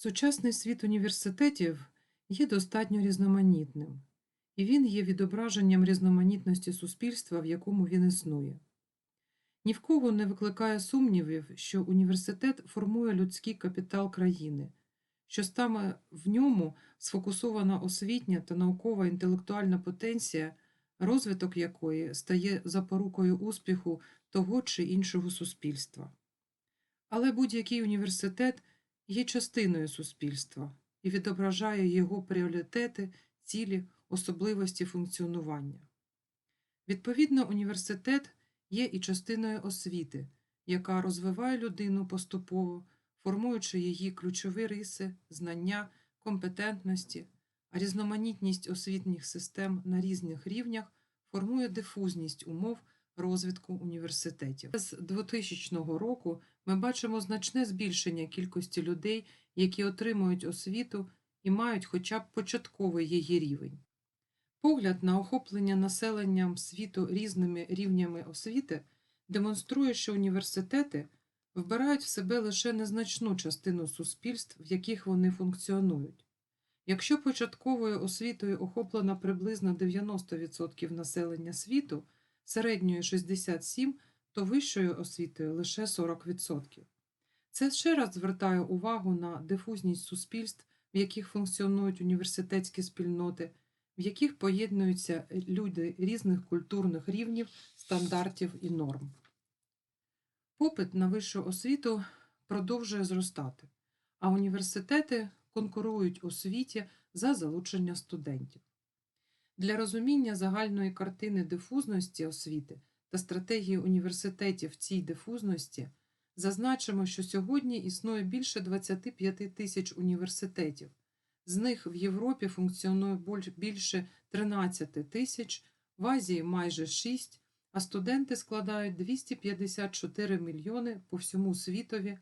Сучасний світ університетів є достатньо різноманітним, і він є відображенням різноманітності суспільства, в якому він існує. Ні в кого не викликає сумнівів, що університет формує людський капітал країни, що саме в ньому сфокусована освітня та наукова інтелектуальна потенція, розвиток якої стає запорукою успіху того чи іншого суспільства. Але будь-який університет є частиною суспільства і відображає його пріоритети, цілі, особливості функціонування. Відповідно, університет є і частиною освіти, яка розвиває людину поступово, формуючи її ключові риси, знання, компетентності, а різноманітність освітніх систем на різних рівнях формує дифузність умов розвитку університетів. З 2000 року ми бачимо значне збільшення кількості людей, які отримують освіту і мають хоча б початковий її рівень. Погляд на охоплення населенням світу різними рівнями освіти демонструє, що університети вбирають в себе лише незначну частину суспільств, в яких вони функціонують. Якщо початковою освітою охоплено приблизно 90% населення світу, середньою 67%, то вищою освітою лише 40%. Це ще раз звертає увагу на дифузність суспільств, в яких функціонують університетські спільноти, в яких поєднуються люди різних культурних рівнів, стандартів і норм. Попит на вищу освіту продовжує зростати, а університети конкурують у світі за залучення студентів. Для розуміння загальної картини дифузності освіти та стратегії університетів в цій дифузності зазначимо, що сьогодні існує більше 25 тисяч університетів. З них в Європі функціонує більше 13 тисяч, в Азії майже 6, а студенти складають 254 мільйони по всьому світові.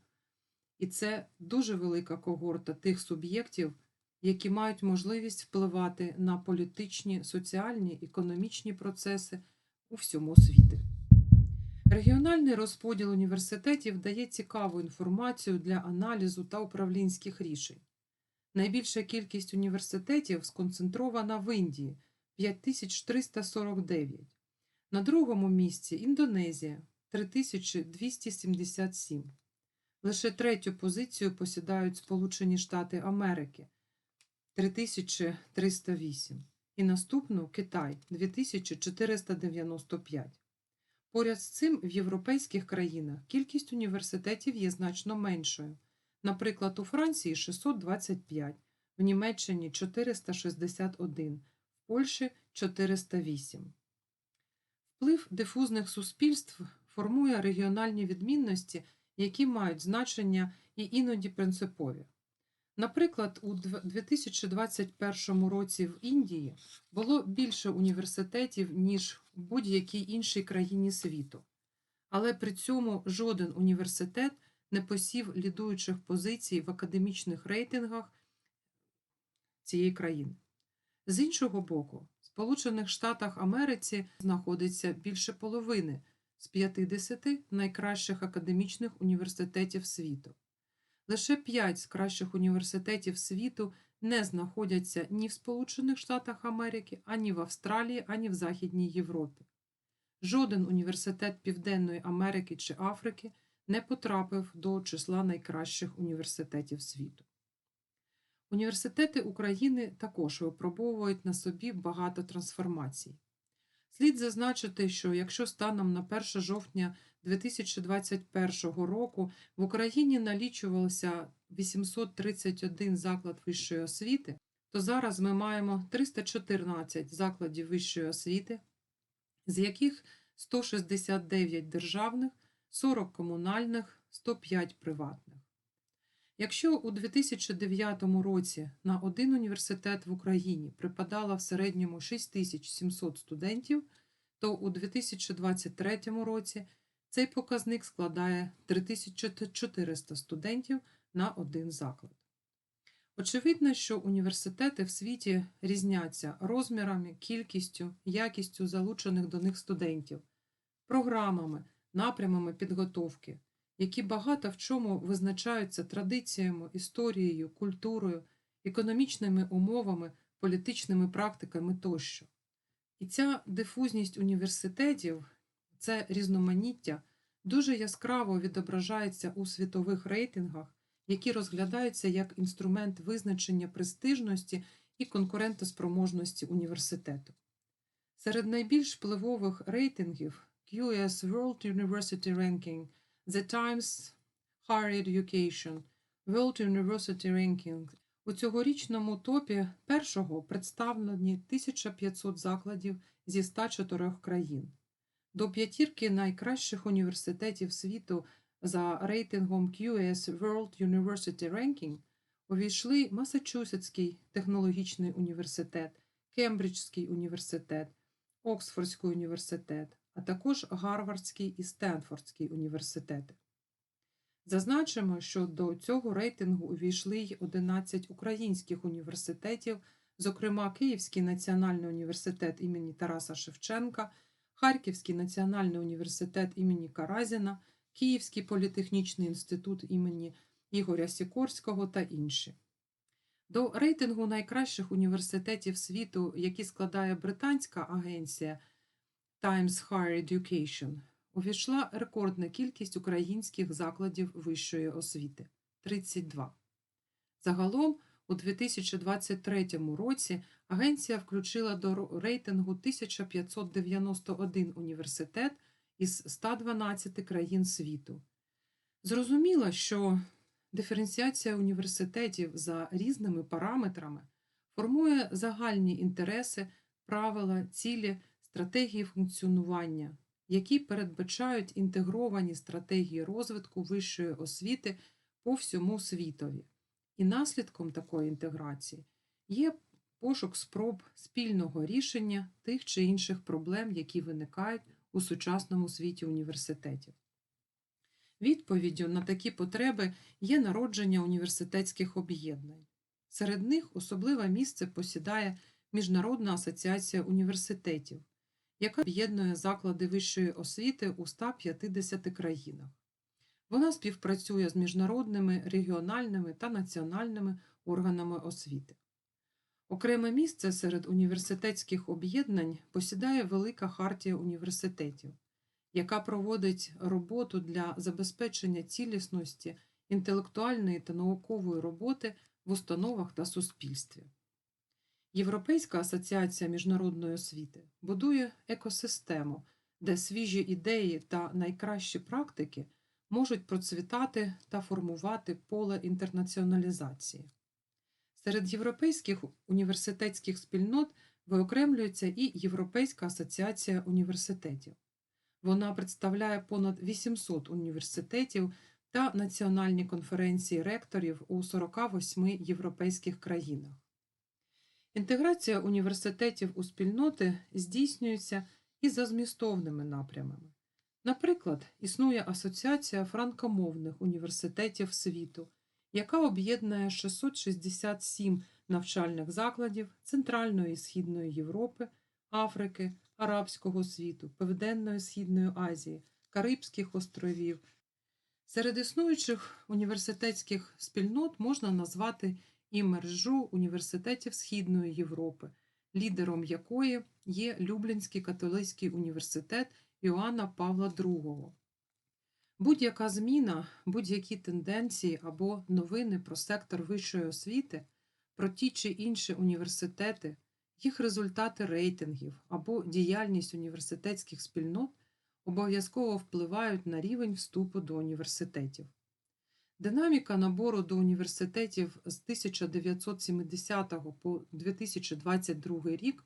І це дуже велика когорта тих суб'єктів, які мають можливість впливати на політичні, соціальні, економічні процеси у всьому світі. Регіональний розподіл університетів дає цікаву інформацію для аналізу та управлінських рішень. Найбільша кількість університетів сконцентрована в Індії 5349. На другому місці Індонезія 3277. Лише третю позицію посідають Сполучені Штати Америки 3308 і наступну Китай 2495. Поряд з цим в європейських країнах кількість університетів є значно меншою. Наприклад, у Франції 625, в Німеччині 461, в Польщі 408. Вплив дифузних суспільств формує регіональні відмінності, які мають значення і іноді принципові. Наприклад, у 2021 році в Індії було більше університетів, ніж у будь-якій іншій країні світу. Але при цьому жоден університет не посів лідуючих позицій в академічних рейтингах цієї країни. З іншого боку, в Сполучених Штатах Америці знаходиться більше половини з 50 найкращих академічних університетів світу. Лише 5 з кращих університетів світу не знаходяться ні в Сполучених Штатах Америки, ані в Австралії, ані в Західній Європі. Жоден університет Південної Америки чи Африки не потрапив до числа найкращих університетів світу. Університети України також випробовують на собі багато трансформацій. Слід зазначити, що якщо станом на 1 жовтня 2021 року в Україні налічувалося 831 заклад вищої освіти, то зараз ми маємо 314 закладів вищої освіти, з яких 169 державних, 40 комунальних, 105 приватних. Якщо у 2009 році на один університет в Україні припадало в середньому 6700 студентів, то у 2023 році цей показник складає 3400 студентів на один заклад. Очевидно, що університети в світі різняться розмірами, кількістю, якістю залучених до них студентів, програмами, напрямами підготовки які багато в чому визначаються традиціями, історією, культурою, економічними умовами, політичними практиками тощо. І ця дифузність університетів, це різноманіття дуже яскраво відображається у світових рейтингах, які розглядаються як інструмент визначення престижності і конкурентоспроможності університету. Серед найбільш впливових рейтингів QS World University Ranking, The Times Higher Education, World University Ranking. У цьогорічному топі першого представлені 1500 закладів зі 104 країн. До п'ятірки найкращих університетів світу за рейтингом QS World University Ranking увійшли Масачусетський технологічний університет, Кембриджський університет, Оксфордський університет, а також Гарвардський і Стенфордський університети. Зазначимо, що до цього рейтингу увійшли й 11 українських університетів, зокрема Київський національний університет імені Тараса Шевченка, Харківський національний університет імені Каразіна, Київський політехнічний інститут імені Ігоря Сікорського та інші. До рейтингу найкращих університетів світу, які складає британська агенція Times Higher Education, увійшла рекордна кількість українських закладів вищої освіти 32. Загалом у 2023 році агенція включила до рейтингу 1591 університет із 112 країн світу. Зрозуміло, що диференціація університетів за різними параметрами формує загальні інтереси, правила, цілі, стратегії функціонування, які передбачають інтегровані стратегії розвитку вищої освіти по всьому світові. І наслідком такої інтеграції є пошук спроб спільного рішення тих чи інших проблем, які виникають у сучасному світі університетів. Відповіддю на такі потреби є народження університетських об'єднань. Серед них особливе місце посідає Міжнародна асоціація університетів, яка об'єднує заклади вищої освіти у 150 країнах. Вона співпрацює з міжнародними, регіональними та національними органами освіти. Окреме місце серед університетських об'єднань посідає Велика хартія університетів, яка проводить роботу для забезпечення цілісності інтелектуальної та наукової роботи в установах та суспільстві. Європейська асоціація міжнародної освіти будує екосистему, де свіжі ідеї та найкращі практики можуть процвітати та формувати поле інтернаціоналізації. Серед європейських університетських спільнот виокремлюється і Європейська асоціація університетів. Вона представляє понад 800 університетів та національні конференції ректорів у 48 європейських країнах. Інтеграція університетів у спільноти здійснюється і за змістовними напрямами. Наприклад, існує Асоціація франкомовних університетів світу, яка об'єднує 667 навчальних закладів Центральної і Східної Європи, Африки, Арабського світу, Південної Східної Азії, Карибських островів. Серед існуючих університетських спільнот можна назвати і мережу університетів Східної Європи, лідером якої є Люблінський католицький університет Іоанна Павла II. Будь-яка зміна, будь-які тенденції або новини про сектор вищої освіти, про ті чи інші університети, їх результати рейтингів або діяльність університетських спільнот обов'язково впливають на рівень вступу до університетів. Динаміка набору до університетів з 1970 по 2022 рік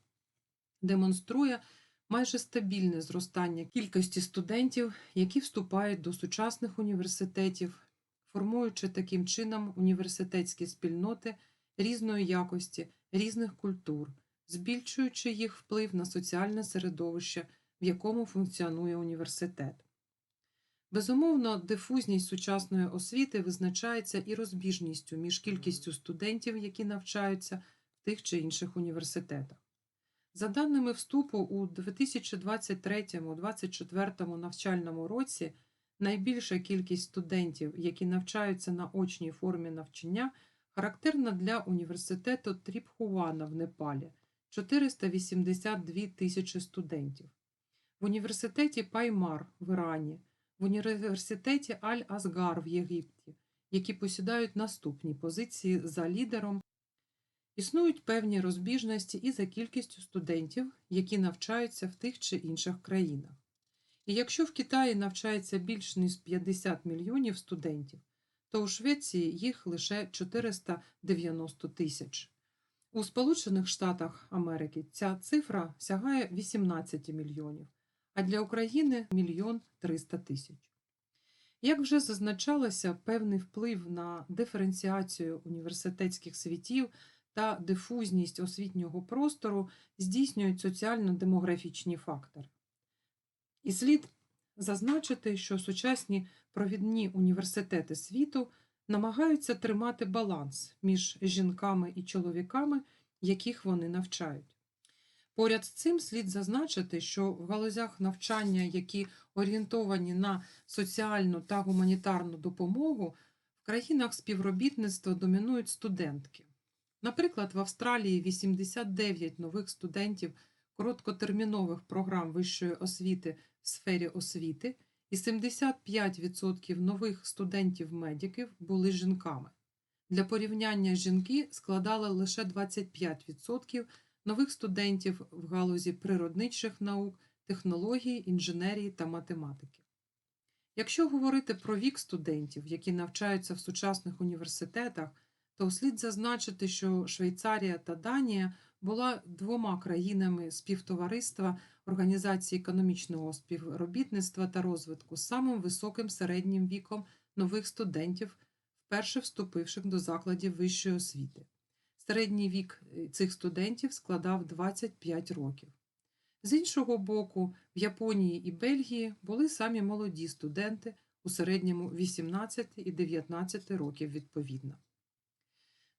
демонструє майже стабільне зростання кількості студентів, які вступають до сучасних університетів, формуючи таким чином університетські спільноти різної якості, різних культур, збільшуючи їх вплив на соціальне середовище, в якому функціонує університет. Безумовно, дифузність сучасної освіти визначається і розбіжністю між кількістю студентів, які навчаються в тих чи інших університетах. За даними вступу у 2023-2024 навчальному році найбільша кількість студентів, які навчаються на очній формі навчання, характерна для університету Тріпхувана в Непалі 482 тисячі студентів, в університеті Паймар в Ірані, в університеті Аль-Азгар в Єгипті, які посідають наступні позиції за лідером. Існують певні розбіжності і за кількістю студентів, які навчаються в тих чи інших країнах. І якщо в Китаї навчається більш ніж 50 мільйонів студентів, то у Швеції їх лише 490 тисяч. У Сполучених Штатах Америки ця цифра сягає 18 мільйонів, а для України мільйон 300 тисяч. Як вже зазначалося, певний вплив на диференціацію університетських світів та дифузність освітнього простору здійснюють соціально-демографічні фактори. І слід зазначити, що сучасні провідні університети світу намагаються тримати баланс між жінками і чоловіками, яких вони навчають. Поряд з цим слід зазначити, що в галузях навчання, які орієнтовані на соціальну та гуманітарну допомогу, в країнах співробітництва домінують студентки. Наприклад, в Австралії 89 нових студентів короткотермінових програм вищої освіти в сфері освіти і 75% нових студентів-медиків були жінками. Для порівняння жінки складали лише 25% нових студентів в галузі природничих наук, технології, інженерії та математики. Якщо говорити про вік студентів, які навчаються в сучасних університетах, то слід зазначити, що Швейцарія та Данія була двома країнами співтовариства Організації економічного співробітництва та розвитку з самим високим середнім віком нових студентів, вперше вступивших до закладів вищої освіти. Середній вік е, цих студентів складав 25 років. З іншого боку, в Японії і Бельгії були самі молоді студенти у середньому 18 і 19 років відповідно.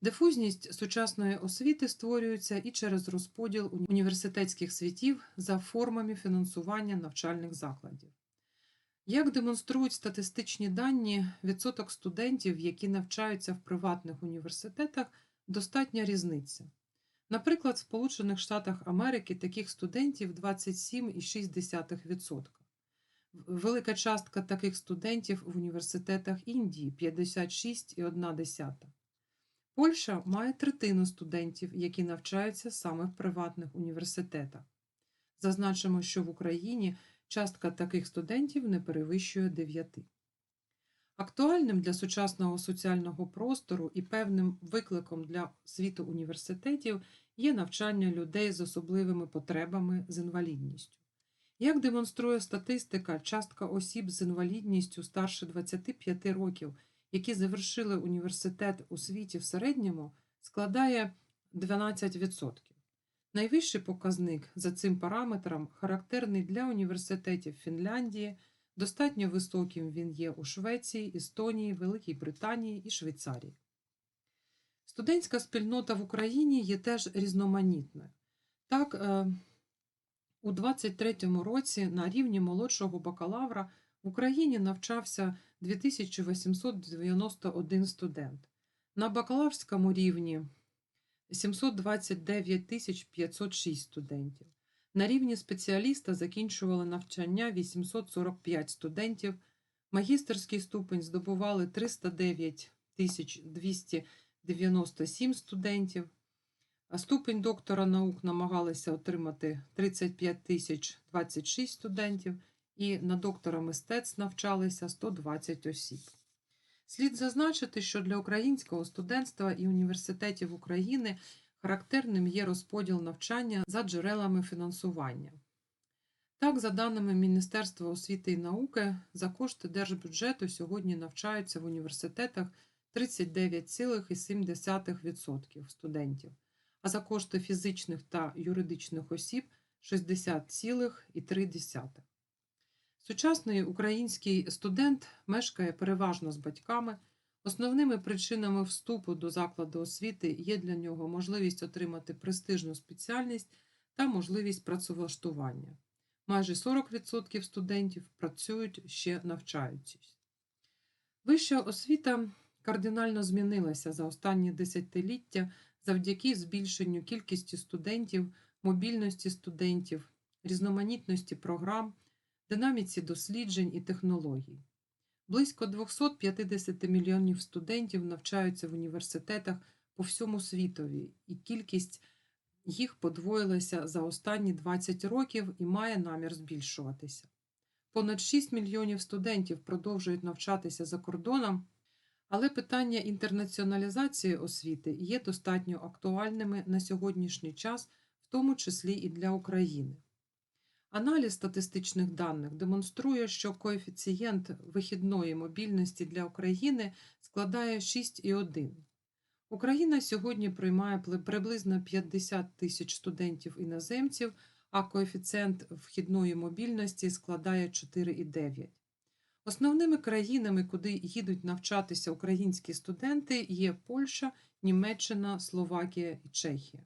Дифузність сучасної освіти створюється і через розподіл університетських світів за формами фінансування навчальних закладів. Як демонструють статистичні дані, відсоток студентів, які навчаються в приватних університетах, достатня різниця. Наприклад, в Сполучених Штатах Америки таких студентів 27,6%. Велика частка таких студентів в університетах Індії 56,1%. Польща має третину студентів, які навчаються саме в приватних університетах. Зазначимо, що в Україні частка таких студентів не перевищує 9. Актуальним для сучасного соціального простору і певним викликом для світу університетів є навчання людей з особливими потребами з інвалідністю. Як демонструє статистика, частка осіб з інвалідністю старше 25 років, які завершили університет у світі в середньому, складає 12%. Найвищий показник за цим параметром характерний для університетів Фінляндії. Достатньо високим він є у Швеції, Естонії, Великій Британії і Швейцарії. Студентська спільнота в Україні є теж різноманітною. Так, е, у 2023 році на рівні молодшого бакалавра в Україні навчався 2891 студент. На бакалаврському рівні 729 506 студентів. На рівні спеціаліста закінчували навчання 845 студентів, магістерський ступень здобували 309 297 студентів, а ступень доктора наук намагалися отримати 35 026 студентів, і на доктора мистецтв навчалися 120 осіб. Слід зазначити, що для українського студентства і університетів України Характерним є розподіл навчання за джерелами фінансування. Так, за даними Міністерства освіти і науки, за кошти держбюджету сьогодні навчаються в університетах 39,7% студентів, а за кошти фізичних та юридичних осіб 60,3%. Сучасний український студент мешкає переважно з батьками. Основними причинами вступу до закладу освіти є для нього можливість отримати престижну спеціальність та можливість працевлаштування. майже 40% студентів працюють ще навчаючись. Вища освіта кардинально змінилася за останні десятиліття завдяки збільшенню кількості студентів, мобільності студентів, різноманітності програм, динаміці досліджень і технологій. Близько 250 мільйонів студентів навчаються в університетах по всьому світові, і кількість їх подвоїлася за останні 20 років і має намір збільшуватися. Понад 6 мільйонів студентів продовжують навчатися за кордоном, але питання інтернаціоналізації освіти є достатньо актуальними на сьогоднішній час, в тому числі і для України. Аналіз статистичних даних демонструє, що коефіцієнт вихідної мобільності для України складає 6,1. Україна сьогодні приймає приблизно 50 тисяч студентів-іноземців, а коефіцієнт вхідної мобільності складає 4,9. Основними країнами, куди їдуть навчатися українські студенти, є Польща, Німеччина, Словакія і Чехія.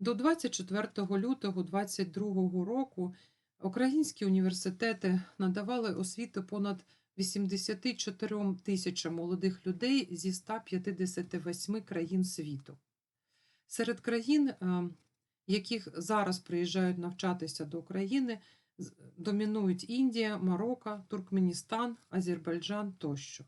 До 24 лютого 2022 року українські університети надавали освіту понад 84 тисячам молодих людей зі 158 країн світу. Серед країн, е, яких зараз приїжджають навчатися до України, домінують Індія, Марокко, Туркменістан, Азербайджан тощо.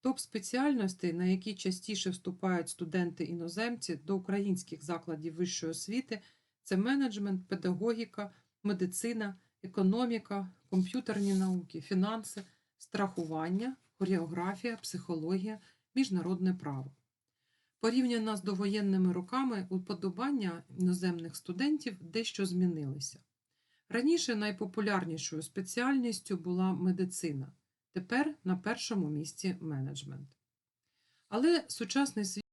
Топ спеціальностей, на які частіше вступають студенти-іноземці до українських закладів вищої освіти, це менеджмент, педагогіка, медицина, економіка, комп'ютерні науки, фінанси, страхування, хореографія, психологія, міжнародне право. Порівняно з довоєнними роками, уподобання іноземних студентів дещо змінилися. Раніше найпопулярнішою спеціальністю була медицина, тепер на першому місці менеджмент. Але сучасний світ